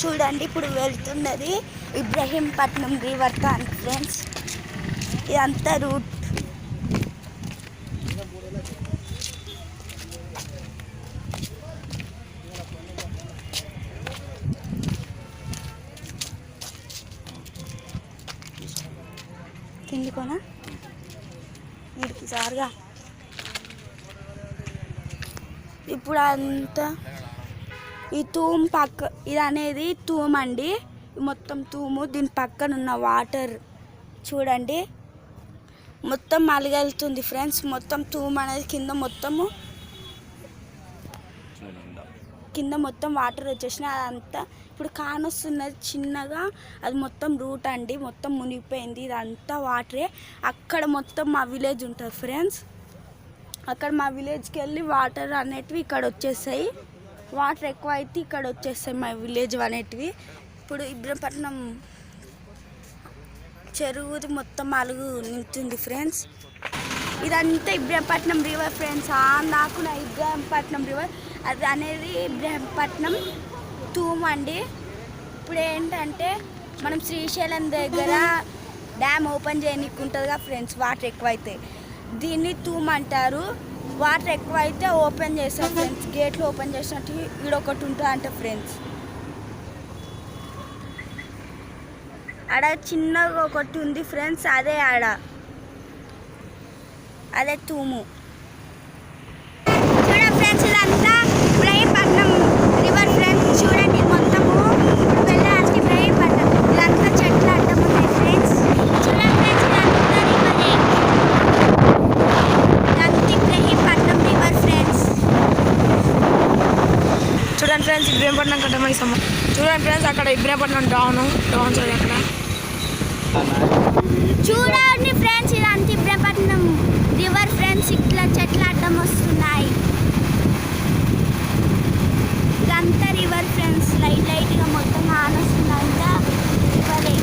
చూడండి ఇప్పుడు వెళ్తున్నది ఇబ్రహీంపట్నం రివర్ కాన్ ఫ్రెండ్స్. ఇదంతా రూట్. కిందికోనా వీడికి సారుగా ఇప్పుడు అంతా ఈ తూము పక్క ఇది అనేది తూము అండి మొత్తం తూము దీని పక్కన ఉన్న వాటర్ చూడండి. మొత్తం మలగలుతుంది ఫ్రెండ్స్. మొత్తం తూము అనేది కింద మొత్తము కింద మొత్తం వాటర్ వచ్చేసినాయి అదంతా ఇప్పుడు కానొస్తున్నది చిన్నగా అది మొత్తం రూట్ అండి. మొత్తం మునిగిపోయింది. ఇదంతా వాటరే. అక్కడ మొత్తం మా విలేజ్ ఉంటుంది ఫ్రెండ్స్. అక్కడ మా విలేజ్కి వెళ్ళి వాటర్ అనేటివి ఇక్కడ వచ్చేసాయి. వాటర్ ఎక్కువ అయితే ఇక్కడ వచ్చేస్తాయి మా విలేజ్ అనేటివి. ఇప్పుడు ఇబ్రహంపట్నం చెరువుది మొత్తం అలుగు నింపుతుంది ఫ్రెండ్స్. ఇదంతా ఇబ్రహంపట్నం రివర్ ఫ్రెండ్స్. నాకు నా ఇబ్రహంపట్నం రివర్ అది అనేది ఇబ్రహంపట్నం తూము అండి. ఇప్పుడు ఏంటంటే మనం శ్రీశైలం దగ్గర డ్యామ్ ఓపెన్ చేయనీకి ఉంటుందిగా ఫ్రెండ్స్ వాటర్ ఎక్కువైతే. దీన్ని తూము అంటారు. వాటర్ ఎక్కువైతే ఓపెన్ చేసాం ఫ్రెండ్స్. గేట్లు ఓపెన్ చేసినట్టు ఈడొకటి ఒకటి ఉంటుంది అంటే ఫ్రెండ్స్. ఆడ చిన్నగా ఒకటి ఉంది ఫ్రెండ్స్ అదే ఆడ. అదే తూము చూడండి ఫ్రెండ్స్ ఇదంతా ఇబ్రహీంపట్నం రివర్ ఫ్రెండ్స్ చూడండి ఇది మొత్తము వెళ్ళడానికి ఇబ్రహీంపట్నం ఇదంతా చెట్లు అడ్డం ఉన్నాయి ఫ్రెండ్స్ చూడండి ఫ్రెండ్స్ ఇదంతా రివరే ఇదంతా ఇబ్రహీంపట్నం రివర్ ఫ్రెండ్స్ చూడండి ఫ్రెండ్స్ ఇబ్రహీంపట్నం కట్టమై సమ్మ చూడండి ఫ్రెండ్స్ అక్కడ ఇబ్రహీంపట్నం డౌన్ డౌన్ సైడ్ అక్కడ. చూడండి ఫ్రెండ్స్ ఇదంతా ఇబ్రహీంపట్నం రివర్ ఫ్రెండ్స్ ఇట్లా చెట్లు అడ్డం వస్తున్నాయి. ఇదంతా రివర్ ఫ్రెండ్స్ లైట్ లైట్గా మొత్తం ఆనొస్తుంది రివరే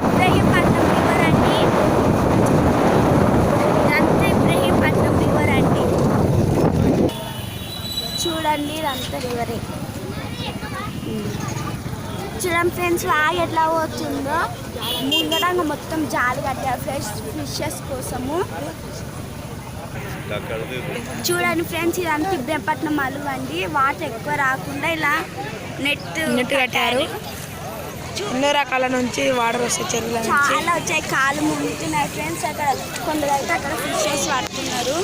ఇబ్రహీంపట్నం రివర్ అండి ఇదంతా ఇబ్రహీంపట్నం రివర్ అండి చూడండి రివరే చూడండి ఫ్రెండ్స్ లాగ్ ఎట్లా పోతుందో. ముందరంగా మొత్తం జాలి కట్టారు ఫ్రెష్ ఫిషెస్ కోసము. చూడండి ఫ్రెండ్స్ ఇదంతా ఇబ్రహీంపట్నం అలుగు అండి వాటర్ ఎక్కువ రాకుండా ఇలా నెట్ నెట్ కట్టారు. ఎన్నో రకాల నుంచి వాటర్ వస్తాయి చెరువుల నుంచి. చాలా వచ్చాయి. కాలు మునుగుతున్నాయి ఫ్రెండ్స్. అక్కడ కొందరు అయితే అక్కడ ఫిషెస్ పడుతున్నారు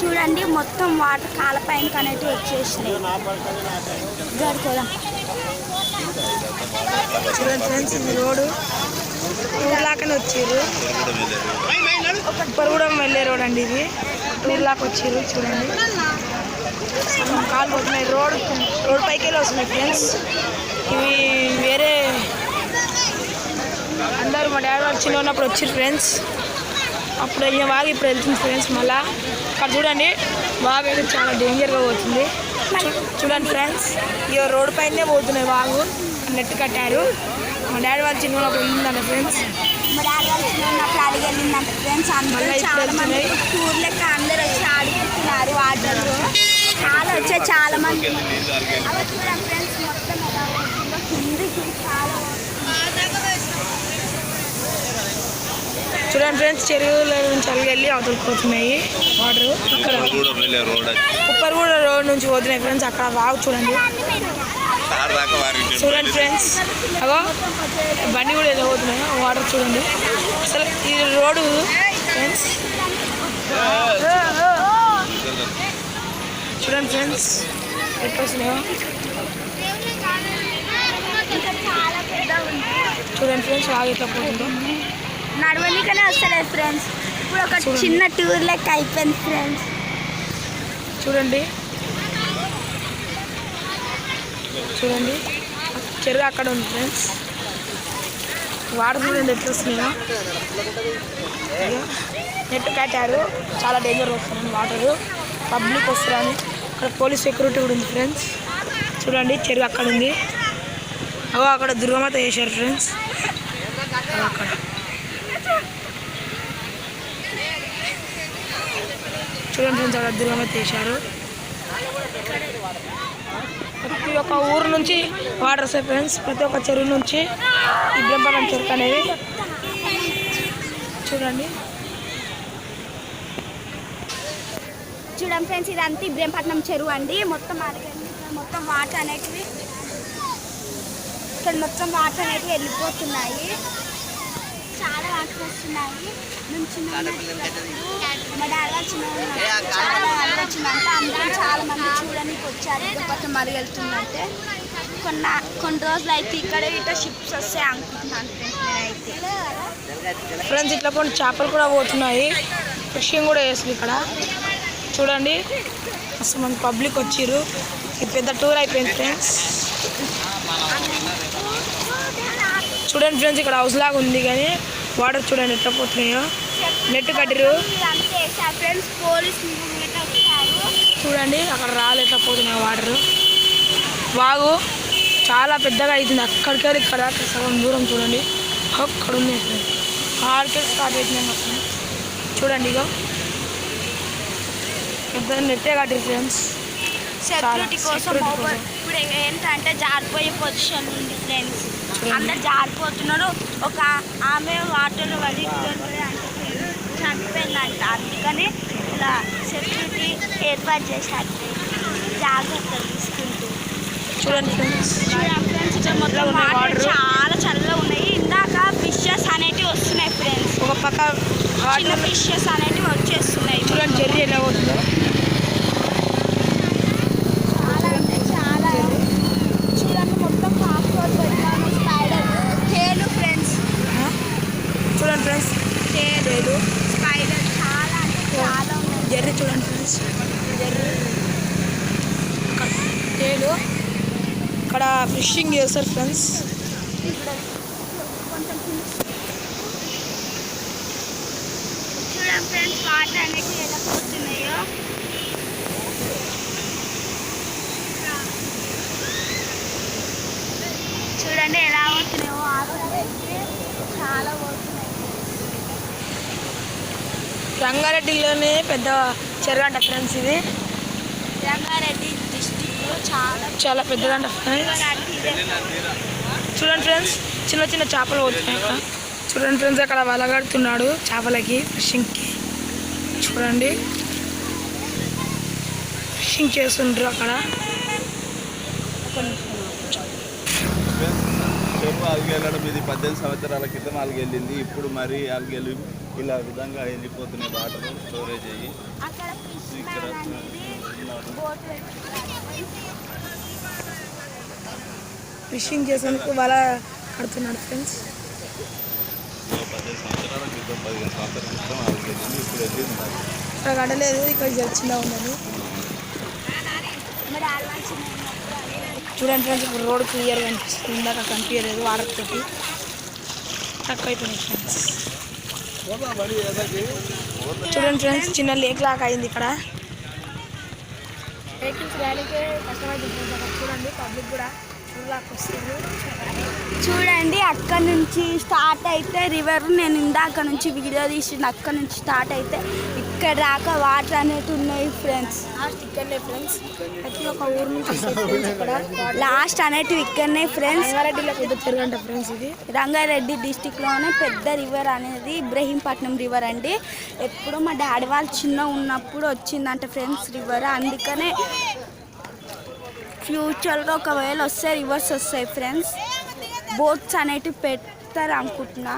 చూడండి మొత్తం వాటర్ కాల పైన అనేవి వచ్చేసినాయి. గడుకోదాం. చూడండి ఫ్రెండ్స్ ఇది రోడ్డు. టూర్ లాకనే వచ్చిర్రు. ఉప్పరగూడెం వెళ్ళే రోడ్ అండి ఇది. టూర్ లాక్ వచ్చిర్రు చూడండి. కాలు పోతున్నాయి. రోడ్ రోడ్ పైకి వెళ్ళి వస్తున్నాయి ఫ్రెండ్స్ ఇవి వేరే అందరూ మా డాడీ వాళ్ళు చిన్న ఉన్నప్పుడు వచ్చిర్రు ఫ్రెండ్స్ అప్పుడు అయ్యే వాగు ఇప్పుడు వెళ్తుంది ఫ్రెండ్స్ మళ్ళా. అక్కడ చూడండి వాగు అయితే చాలా డేంజర్గా పోతుంది. చూడండి ఫ్రెండ్స్ ఇక రోడ్ పైనే పోతున్నాయి వాగు. నెట్ కట్టారు. మా డాడీ వాళ్ళు చిన్న ఉన్నప్పుడు వెళ్ళిందంట ఫ్రెండ్స్ మా డాడీ వాళ్ళు చిన్న ఉన్నప్పుడు అడిగి వెళ్ళిందంట ఫ్రెండ్స్ అందరూ చాలా మంది. టూర్ లెక్క అందరూ వచ్చి ఆడుకుంటున్నారు వాటర్లో చాలా వచ్చాయి చాలా మంది. చూడండి ఫ్రెండ్స్ మొత్తం ఎలా ఉంటుందో కిందికి చాలా చూడండి ఫ్రెండ్స్ చెరువుల నుంచి అలిగెళ్ళి అవతలకి పోతున్నాయి వాటర్. అక్కడ రోడ్ అది. ఉప్పరగూడ రోడ్ నుంచి పోతున్నాయి ఫ్రెండ్స్ అక్కడ వాగు చూడండి. చూడండి ఫ్రెండ్స్ అగో బండి కూడా ఏదో పోతున్నాయి వాటర్ చూడండి. అసలు ఈ రోడ్డు ఫ్రెండ్స్. చూడండి ఫ్రెండ్స్ చూడండి ఫ్రెండ్స్ వాగు ఎట్లా పోతుందో నడవనికనే వస్తలేదు ఫ్రెండ్స్ ఇప్పుడు ఒక. చిన్న టూర్ లెక్క అయిపోయింది ఫ్రెండ్స్ చూడండి. చూడండి. చెరువు అక్కడ ఉంది ఫ్రెండ్స్ వాటర్ చూడండి ఎట్లా వస్తున్నాయో. నెట్ కట్టారు. చాలా డేంజర్ వస్తుంది వాటర్ పబ్లిక్ వస్తున్నారని అక్కడ పోలీస్ సెక్యూరిటీ కూడా ఉంది ఫ్రెండ్స్. చూడండి చెరువు అక్కడ ఉంది. అగో అక్కడ దుర్గమాత వేశారు ఫ్రెండ్స్. అక్కడ. చూడండి ఫ్రెండ్స్ అక్కడ దుర్గమాత వేశారు ప్రతి ఒక్క ఊరు నుంచి వాటర్ వస్తాయి ఫ్రెండ్స్. ప్రతి ఒక్క చెరువు నుంచి ఈ బ్రహ్మణం చెరుకు అనేది. చూడండి. చూడండి ఫ్రెండ్స్ ఇదంతా ఇబ్రహీంపట్నం చెరువు అండి. మొత్తం అడగండి ఇక్కడ మొత్తం వాటర్ అనేటివి ఇక్కడ మొత్తం వాటర్ అనేటివి వెళ్ళిపోతున్నాయి. చాలా వాటర్ వస్తున్నాయి. నుంచి మా డాడీ వాళ్ళు చిన్న చాలా వాటర్ వచ్చిందంటే. చాలా మంది చూడడానికి వచ్చారు. పక్కన మరి వెళ్తుందంటే కొన్న కొన్ని రోజులు అయితే ఇక్కడ ఇట్లా షిప్స్ వస్తాయి అనుకుంటున్నాను ఫ్రెండ్స్ నేనైతే. ఫ్రెండ్స్ ఇట్లా కొన్ని చేపలు కూడా పోతున్నాయి. ఫిషింగ్ కూడా వేస్తుంది ఇక్కడ. చూడండి. అసలు మన పబ్లిక్ వచ్చిర్రు. ఇది పెద్ద టూర్ అయిపోయింది ఫ్రెండ్స్ చూడండి ఫ్రెండ్స్ ఇక్కడ హౌస్ లాగా ఉంది కానీ వాటర్ చూడండి ఎట్లా పోతున్నాయో. నెట్ కట్టిరు చూడండి అక్కడ రాళ్ళు ఎట్లా పోతున్నాయి వాటర్ వాగు చాలా పెద్దగా అవుతుంది అక్కడికి ఇక్కడ సగం దూరం చూడండి. అక్కడ ఉంది ఆడికి స్టార్ట్ అవుతున్నాయి మొత్తం చూడండి ఇగో. పెద్ద నెట్టే కట్టి ఫ్రెండ్స్ సెక్యూరిటీ కోసం. ఇప్పుడు ఏంటంటే జారిపోయే పొజిషన్ ఉంది ఫ్రెండ్స్. అందరు జారిపోతున్నారు ఒక ఆమె వాటర్లో పడి ఇద్దరు అంటే చనిపోయిందంట. అందుకని ఇలా సెక్యూరిటీ ఏర్పాటు చేశారు. జాగ్రత్తలు తీసుకుంటూ. చూడండి ఫ్రెండ్స్ ఇక్కడ మొత్తం వాటర్. చాలా చల్లగా ఉన్నాయి. ఇందాక ఫిషెస్ అనేటివి వస్తున్నాయి ఫ్రెండ్స్ ఒక పక్క చిన్న ఫిషెస్ అనేటివి వచ్చేస్తున్నాయి. చూడండి చెర్రీ ఎలా పోతుందో చాలా అంటే చాలా చూడండి మొత్తం పాస్పోర్ట్ పెట్టాను స్పైడర్ తేలు ఫ్రెండ్స్ ఆ? చూడండి ఫ్రెండ్స్ తేలు స్పైడర్ చాలా అంటే చాలా ఉన్నాయి జర్రి చూడండి ఫ్రెండ్స్ జర్రీ తేలు ఇక్కడ ఫిషింగ్ చేస్తారు ఫ్రెండ్స్ కొంచెం చూడండి ఫ్రెండ్స్ వాటర్ అనేది ఎలా పోతున్నాయో. చూడండి ఎలా పోతున్నాయో వాటర్ అనేది చాలా పోతున్నాయి రంగారెడ్డిలోనే పెద్ద చెరువు అంట ఫ్రెండ్స్ ఇది. రంగారెడ్డి డిస్టిక్లో చాలా చాలా పెద్దదంట ఫ్రెండ్స్. చూడండి ఫ్రెండ్స్ చిన్న చిన్న చేపలు పోతున్నాయి అక్కడ. చూడండి ఫ్రెండ్స్ అక్కడ వల కడుతున్నాడు చేపలకి ఫిషింగ్కి. చూడండి. ఫిషింగ్ చేస్తుండ్రు అక్కడ. చెరువు అలిగేళ్ళడం ఇది పద్దెనిమిది సంవత్సరాల క్రితం అలిగెళ్ళింది ఇప్పుడు మరీ అలిగెళ్ళి ఇలా విధంగా వెళ్ళిపోతున్నాయి వాటర్ స్టోరేజ్ అయ్యి అక్కడ ఫిష్ ఇక్కడ మ్యాన్ అనేది బోట్ పెట్టుకున్నారు ఫిషింగ్ చేసేందుకు వల కడుతున్నాడు ఫ్రెండ్స్. ఓ పద్దెనిమిది సంవత్సరాల క్రితం పదిహేను సంవత్సరాల క్రితం అలిగెళ్ళింది ఇప్పుడు వెళ్ళింది. మరి ఇక్కడ కడలేదు ఇక్కడ చిన్నగా ఉన్నది. చూడండి ఫ్రెండ్స్ ఇప్పుడు రోడ్ క్లియర్గా ఇందాక కనిపించలేదు వాటర్ తోటి తక్కువ అయిపోయింది ఫ్రెండ్స్. చూడండి ఫ్రెండ్స్ చిన్న లేక్ లాగా అయింది ఇక్కడ. వెహికల్స్ రానికే కష్టమైంది చూడండి పబ్లిక్ కూడా. వస్తుంది చూడండి అక్కడ నుంచి స్టార్ట్ అయితే రివర్ నేను ఇందాక నుంచి వీడియో తీసిన అక్కడ నుంచి స్టార్ట్ అయితే ఇక్కడ దాకా వాటర్ అనేవి ఉన్నాయి ఫ్రెండ్స్ లాస్ట్ ఇక్కడనే ఫ్రెండ్స్ ఊరు నుంచి లాస్ట్ అనేటివి ఇక్కడనే ఫ్రెండ్స్ రంగారెడ్డిలో పెద్ద ఫ్రెండ్స్ ఇది. రంగారెడ్డి డిస్టిక్లోనే పెద్ద రివర్ అనేది ఇబ్రహీంపట్నం రివర్ అండి. ఎప్పుడు మా డాడీ వాళ్ళు చిన్న ఉన్నప్పుడు వచ్చిందంట ఫ్రెండ్స్ రివర్ అందుకనే ఫ్యూచర్లో ఒకవేళ వస్తే రివర్స్ వస్తాయి ఫ్రెండ్స్. బోట్స్ అనేటివి పెడతారు అనుకుంటున్నా.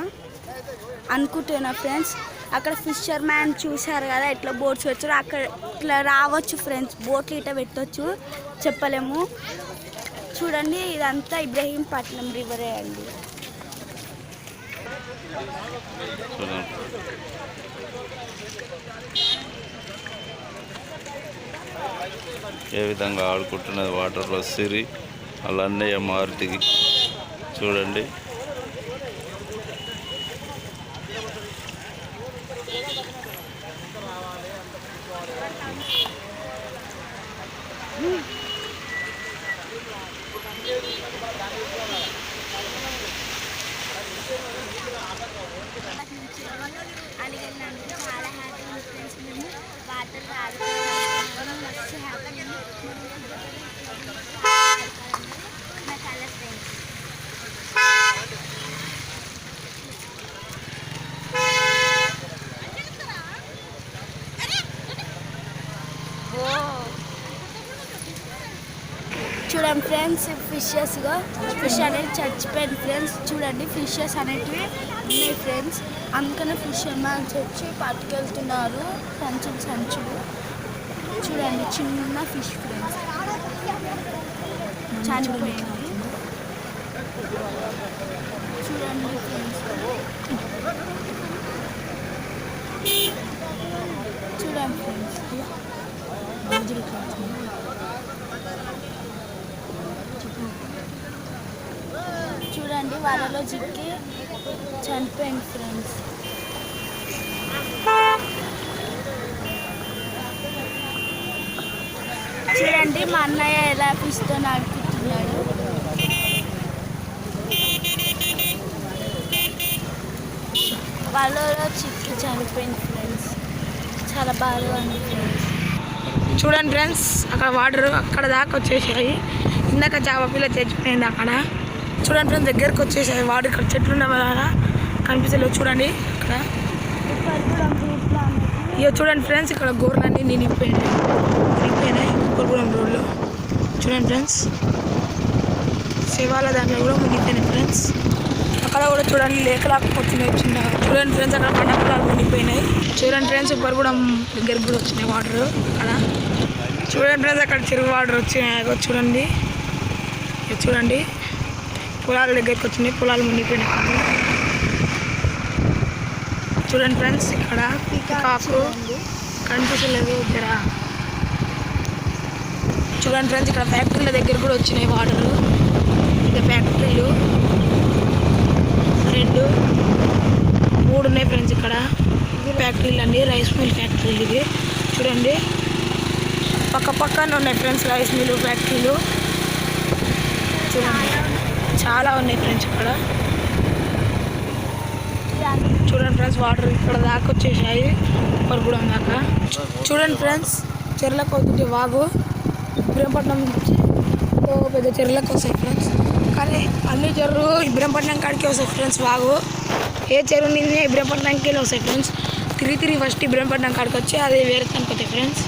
అనుకుంటున్నా ఫ్రెండ్స్. అక్కడ ఫిషర్ మ్యాన్ చూశారు కదా ఎట్లా బోట్స్ వచ్చారు అక్కడ ఇట్లా రావచ్చు ఫ్రెండ్స్. బోట్లు ఇట్లా పెట్టవచ్చు చెప్పలేము. చూడండి ఇదంతా ఇబ్రహీంపట్నం రివరే అండి. ఏ విధంగా ఆడుకుంటున్నది వాటర్లో సిరి అలా అన్నయ్య మారుతికి చూడండి అడిగినందుకు చాలా హ్యాపీ ఉంది ఫ్రెండ్స్ మేము వాటర్ ఆడుకోవాలి మస్తు హ్యాపీ నా కలర్ ఫ్రెండ్స్ చూడండి ఫ్రెండ్స్ ఫిషెస్గా ఫిష్ అనేది చచ్చిపోయింది ఫ్రెండ్స్. చూడండి ఫిషెస్ అనేటివి ఉన్నాయి ఫ్రెండ్స్. అందుకనే ఫిష్ మ్యాన్స్ వచ్చి పట్టుకెళ్తున్నారు. సంచులు సంచులు. చూడండి చిన్న ఫిష్ ఫ్రెండ్స్. చనిపోయింది. చూడండి ఫ్రెండ్స్. చూడండి ఫ్రెండ్స్. చూడండి వాళ్ళలో చిక్కి చనిపోయింది ఫ్రెండ్స్ చూడండి మా అన్నయ్య ఎలా ఫిష్తో నడుపుతున్నాడు వాళ్ళలో చిక్కి చనిపోయింది ఫ్రెండ్స్ చాలా బాధగా ఉంది ఫ్రెండ్స్ చూడండి ఫ్రెండ్స్ అక్కడ వాటర్ అక్కడ దాకా వచ్చేసాయి. ఇందాక చేప పిల్ల చచ్చిపోయింది అక్కడ. చూడండి ఫ్రెండ్స్ దగ్గరకు వచ్చేసాయి వాడు ఇక్కడ చెట్లు ఉన్న కనిపిస్తలేదు చూడండి ఇక్కడ. ఇక చూడండి ఫ్రెండ్స్ ఇక్కడ గోర్లన్నీ నేను నిండిపోయినాయి నిండిపోయినాయి గోర్పురం రోడ్లో. చూడండి ఫ్రెండ్స్ శివాల దాంట్లో కూడా మునిగిపోయినాయి ఫ్రెండ్స్? అక్కడ కూడా చూడండి లేకలాగా వచ్చినాయి చిన్న చూడండి ఫ్రెండ్స్ అక్కడ పండగలాగా మునిగిపోయినాయి చూడండి ఫ్రెండ్స్ గోర్పురం దగ్గర కూడా వచ్చినాయి వాటర్ అక్కడ. చూడండి ఫ్రెండ్స్ అక్కడ చెరువు వాటర్ వచ్చినాయి. చూడండి. చూడండి. పొలాల దగ్గరికి వచ్చినాయి పొలాలు మునిగిపోయినాయి. చూడండి ఫ్రెండ్స్ ఇక్కడ పికాకు కనిపించలేదు దగ్గర చూడండి ఫ్రెండ్స్ ఇక్కడ ఫ్యాక్టరీల దగ్గర కూడా వచ్చినాయి వాటర్ ఇక ఫ్యాక్టరీలు. రెండు మూడు ఉన్నాయి ఫ్రెండ్స్ ఇక్కడ. ఫ్యాక్టరీలు అండి రైస్ మిల్ ఫ్యాక్టరీలు ఇవి. చూడండి. పక్క పక్కన ఉన్నాయి ఫ్రెండ్స్ రైస్ మిల్ ఫ్యాక్టరీలు. చూడండి. చాలా ఉన్నాయి ఫ్రెండ్స్ ఇక్కడ. చూడండి ఫ్రెండ్స్ వాటర్ ఇక్కడ దాకా వచ్చేసాయి. పరుగుడం దాకా చూడండి ఫ్రెండ్స్ చెర్లకు అవుతుంటే వాగు. ఇబ్రహంపట్నం నుంచి పెద్ద చెర్లకు వస్తాయి ఫ్రెండ్స్. కానీ అన్ని చెరువు ఇబ్రహంపట్నం కాడికి వస్తాయి ఫ్రెండ్స్ వాగు. ఏ చెరువు నుంచి ఇబ్రహంపట్నంకి వెళ్ళి వస్తాయి ఫ్రెండ్స్. తిరిగి తిరిగి ఫస్ట్ ఇబ్రహంపట్నం కాడికి వచ్చి అది వేరే కనిపోతాయి ఫ్రెండ్స్.